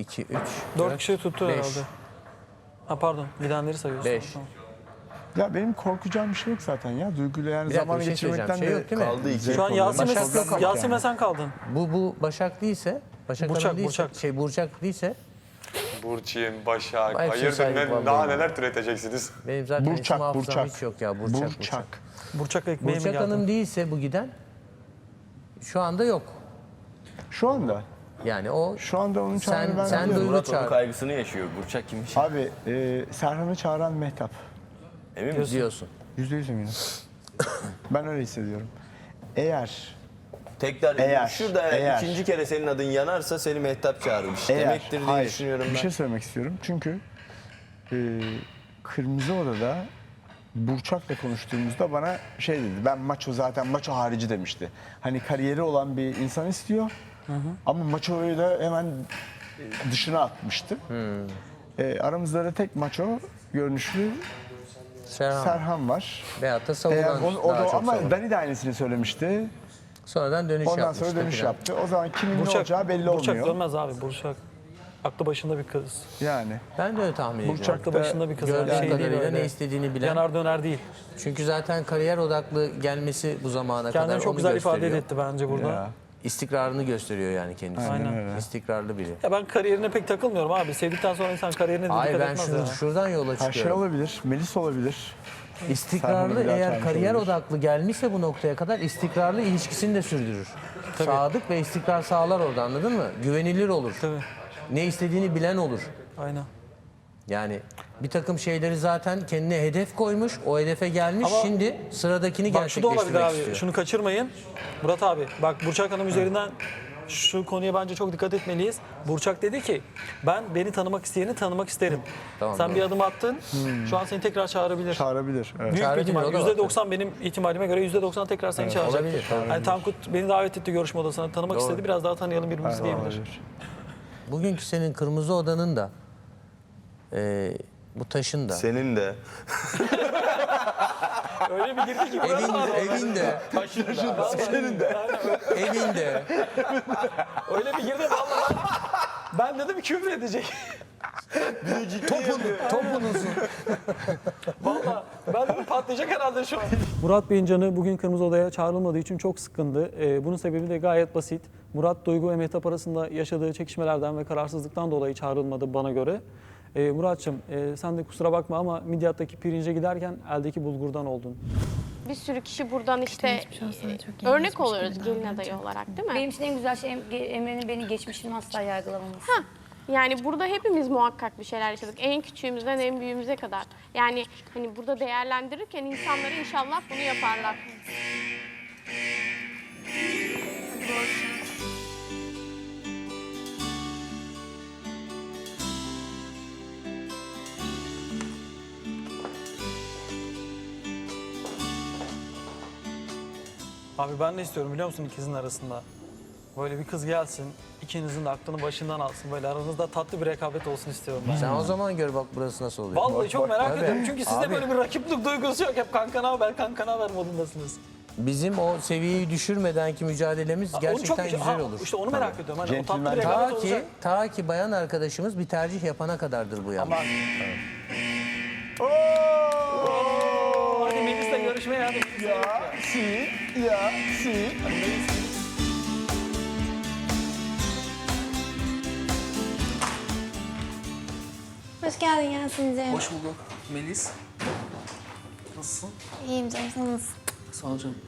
2, 3, Dört kişi tuttu beş. herhalde. Ha pardon gidenleri sayıyorsun. Beş. Tamam. Ya benim korkacağım bir şey yok zaten ya. Duyguyla yani Bir dakika, zaman bir şey geçirmekten söyleyeceğim. Şey yok değil mi? Kaldı iki. Şu an alıyorum. Yasin, Başak ve, yok Yasin yani. ve sen kaldın. Bu, bu Başak değilse, Başak Burçak, değilse, Burçak. şey Burçak değilse Burçin, Başak, Hepsi hayırdır ne, daha neler türeteceksiniz? benim zaten isim Burçak, hafızam Burçak. hiç yok ya. Burçak, Burçak. Burçak. Burçak ekmeği mi Burçak geldi? Hanım değilse bu giden şu anda yok. Şu anda. Yani o Şu anda onun Sen- çağrını ben sen biliyorum. Duygu Murat onun çağır. kaygısını yaşıyor. Burçak kimmiş? Abi e, Serhan'ı çağıran Mehtap. Emin misin? diyorsun. Yüzde yüz eminim. ben öyle hissediyorum. Eğer, Tekrar Eğer. Şurada eğer. ikinci kere senin adın yanarsa seni Mehtap çağırmış. eğer, Demektir diye hayır, düşünüyorum bir ben. şey söylemek istiyorum. Çünkü e, Kırmızı Oda'da Burçak'la konuştuğumuzda bana şey dedi. Ben maço zaten maço harici demişti. Hani kariyeri olan bir insan istiyor. Ama maçoyu da hemen dışına atmıştı. E, aramızda da tek maço görünüşlü Serhan. Serhan var. Veyahut da Eğer savunan onu, o daha da, çok ama savunan. Dani de aynısını söylemişti. Sonradan dönüş Ondan yapmıştı. sonra dönüş filan. yaptı. O zaman kimin ne Burçak, olacağı belli Burçak olmuyor. dönmez abi Burçak. Aklı başında bir kız. Yani. Ben de öyle tahmin ediyorum. Burçak Aklı da başında bir kız. Gördüğüm Şey değil kadarıyla öyle. ne istediğini bilen. Yanar döner değil. Çünkü zaten kariyer odaklı gelmesi bu zamana kadar Kendini çok onu güzel ifade etti bence burada. Ya. Ya. İstikrarını gösteriyor yani kendisi. Aynen öyle. İstikrarlı biri. ben kariyerine pek takılmıyorum abi. Sevdikten sonra insan kariyerine de Hayır dikkat ben etmez şur- ya. şuradan yola Her şey çıkıyorum. olabilir. Melis olabilir. İstikrarlı eğer kariyer olabilir. odaklı gelmişse bu noktaya kadar istikrarlı ilişkisini de sürdürür. Sadık ve istikrar sağlar orada anladın mı? Güvenilir olur. Tabii. Ne istediğini bilen olur. Aynen. Yani bir takım şeyleri zaten kendine hedef koymuş, o hedefe gelmiş. Ama Şimdi sıradakini Bak şu da olabilir gerçekleştirmek abi. istiyor. Şunu kaçırmayın. Murat abi bak Burçak Hanım üzerinden şu konuya bence çok dikkat etmeliyiz. Burçak dedi ki ben beni tanımak isteyeni tanımak isterim. Tamam, Sen doğru. bir adım attın. Şu an seni tekrar çağırabilir. Çağırabilir. Evet. Büyük bir Çağırabilir, ihtimal. o da var %90 benim ihtimalime göre %90 tekrar seni çağıracak. olabilir, Yani Tankut beni davet etti görüşme odasına. Tanımak istedi. Biraz daha tanıyalım birbirimizi diyebilir. Olabilir. Bugünkü senin kırmızı odanın da e, bu taşın da Senin de. Öyle bir girdi ki Murat abi. evinde evinde evinde Öyle bir girdi vallahi. Ben dedim küfür edecek. topun topunuzu Valla ben dedim patlayacak herhalde şu an. Murat Bey'in canı bugün Kırmızı Oda'ya çağrılmadığı için çok sıkkındı. Ee, bunun sebebi de gayet basit. Murat Duygu ve Mehtap arasında yaşadığı çekişmelerden ve kararsızlıktan dolayı çağrılmadı bana göre. Ee, Murat'cığım e, sen de kusura bakma ama Midyat'taki pirince giderken eldeki bulgurdan oldun. Bir sürü kişi buradan işte geçmiş olsun, e, çok iyi örnek geçmiş oluyoruz gelin davranacak. adayı olarak değil mi? Benim için en güzel şey Em- Emre'nin beni geçmişini asla yargılamaması. Yani burada hepimiz muhakkak bir şeyler yaşadık. En küçüğümüzden en büyüğümüze kadar. Yani hani burada değerlendirirken insanları inşallah bunu yaparlar. Abi ben ne istiyorum biliyor musun ikizin arasında? Böyle bir kız gelsin, ikinizin de aklını başından alsın. Böyle aranızda tatlı bir rekabet olsun istiyorum ben. sen o zaman gör bak burası nasıl oluyor Vallahi çok merak Tabii. ediyorum çünkü sizde Abi. böyle bir rakiplik duygusu yok. Hep kanka ne haber, kanka ne haber modundasınız. bizim o seviyeyi düşürmedenki mücadelemiz Onu gerçekten çok güzel Aa, olur İşte onu merak ediyorum. Hani o tatlı bir Centilmen. rekabet ta ki olacak. ta ki bayan arkadaşımız bir tercih yapana kadardır bu yalnız. Oo, Görüşmeye hadi. Ya, si, ya, si. Hoş geldin Yasin'ciğim. Hoş bulduk. Melis. Nasılsın? İyiyim canım sen nasılsın? Sağ ol canım.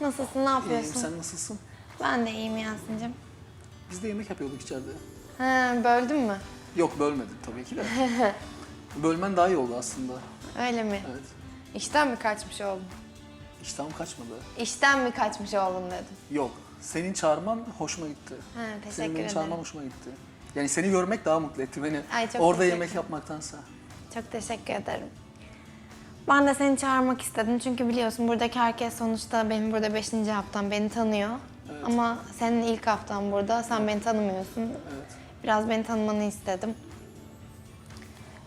Nasılsın ne İyiyim. yapıyorsun? Sen nasılsın? Ben de iyiyim Yasin'ciğim. Biz de yemek yapıyorduk içeride. Ha, böldün mü? Yok bölmedim tabii ki de. Bölmen daha iyi oldu aslında. Öyle mi? Evet. İşten mi kaçmış oldun? İştahım kaçmadı. İşten mi kaçmış oldun dedim. Yok. Senin çağırman hoşuma gitti. Ha, Senin teşekkür beni çağırman ederim. hoşuma gitti. Yani seni görmek daha mutlu etti beni. Ay, çok Orada teşekkür yemek yapmaktansa. Çok teşekkür ederim. Ben de seni çağırmak istedim çünkü biliyorsun buradaki herkes sonuçta benim burada beşinci haftam beni tanıyor. Ama senin ilk haftan burada, sen beni tanımıyorsun. Evet. Biraz beni tanımanı istedim.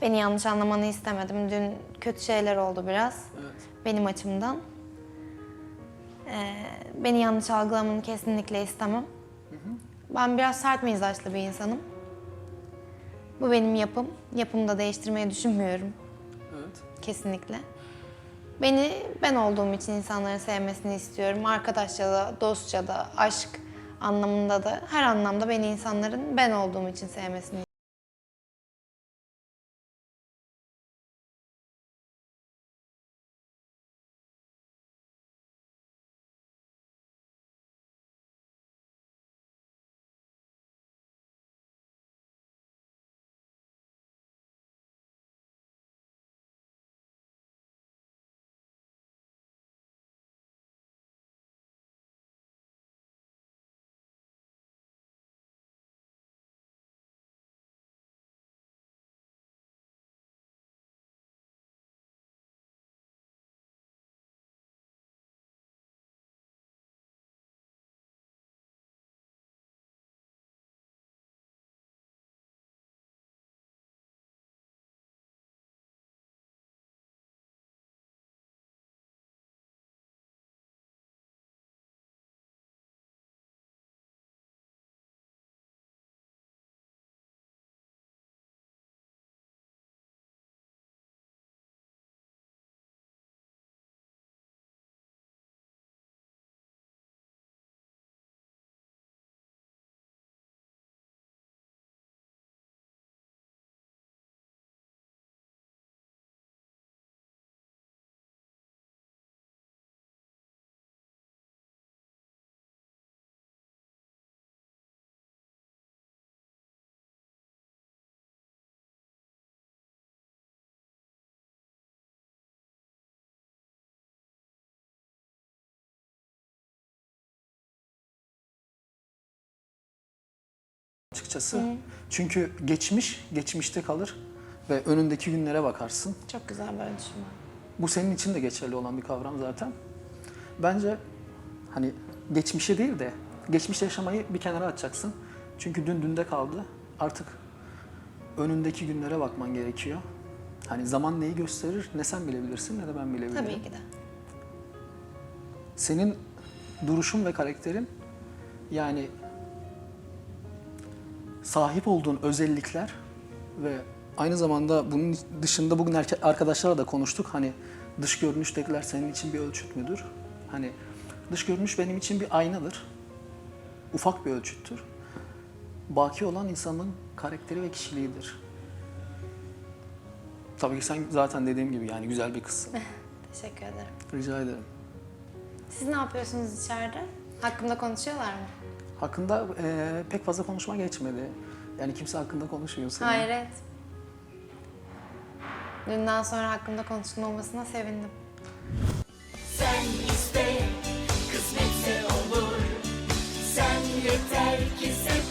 Beni yanlış anlamanı istemedim. Dün kötü şeyler oldu biraz Evet. benim açımdan. Ee, beni yanlış algılamanı kesinlikle istemem. Ben biraz sert mizaçlı bir insanım. Bu benim yapım. Yapımı da değiştirmeyi düşünmüyorum Evet. kesinlikle. Beni ben olduğum için insanların sevmesini istiyorum. Arkadaşça da, dostça da, aşk anlamında da her anlamda beni insanların ben olduğum için sevmesini Açıkçası. Çünkü geçmiş, geçmişte kalır ve önündeki günlere bakarsın. Çok güzel böyle düşünme. Bu senin için de geçerli olan bir kavram zaten. Bence hani geçmişe değil de geçmiş yaşamayı bir kenara atacaksın. Çünkü dün dünde kaldı. Artık önündeki günlere bakman gerekiyor. Hani zaman neyi gösterir ne sen bilebilirsin ne de ben bilebilirim. Tabii ki de. Senin duruşun ve karakterin yani sahip olduğun özellikler ve aynı zamanda bunun dışında bugün arkadaşlarla da konuştuk. Hani dış görünüştekiler senin için bir ölçüt müdür? Hani dış görünüş benim için bir aynadır. Ufak bir ölçüttür. Baki olan insanın karakteri ve kişiliğidir. Tabii ki sen zaten dediğim gibi yani güzel bir kızsın. Teşekkür ederim. Rica ederim. Siz ne yapıyorsunuz içeride? Hakkımda konuşuyorlar mı? Hakkında eee, pek fazla konuşma geçmedi. Yani kimse hakkında konuşmuyor senin. Hayret. Dünden sonra hakkımda konuşulmamasına sevindim. Sen iste, kısmetse olur. Sen yeter ki sev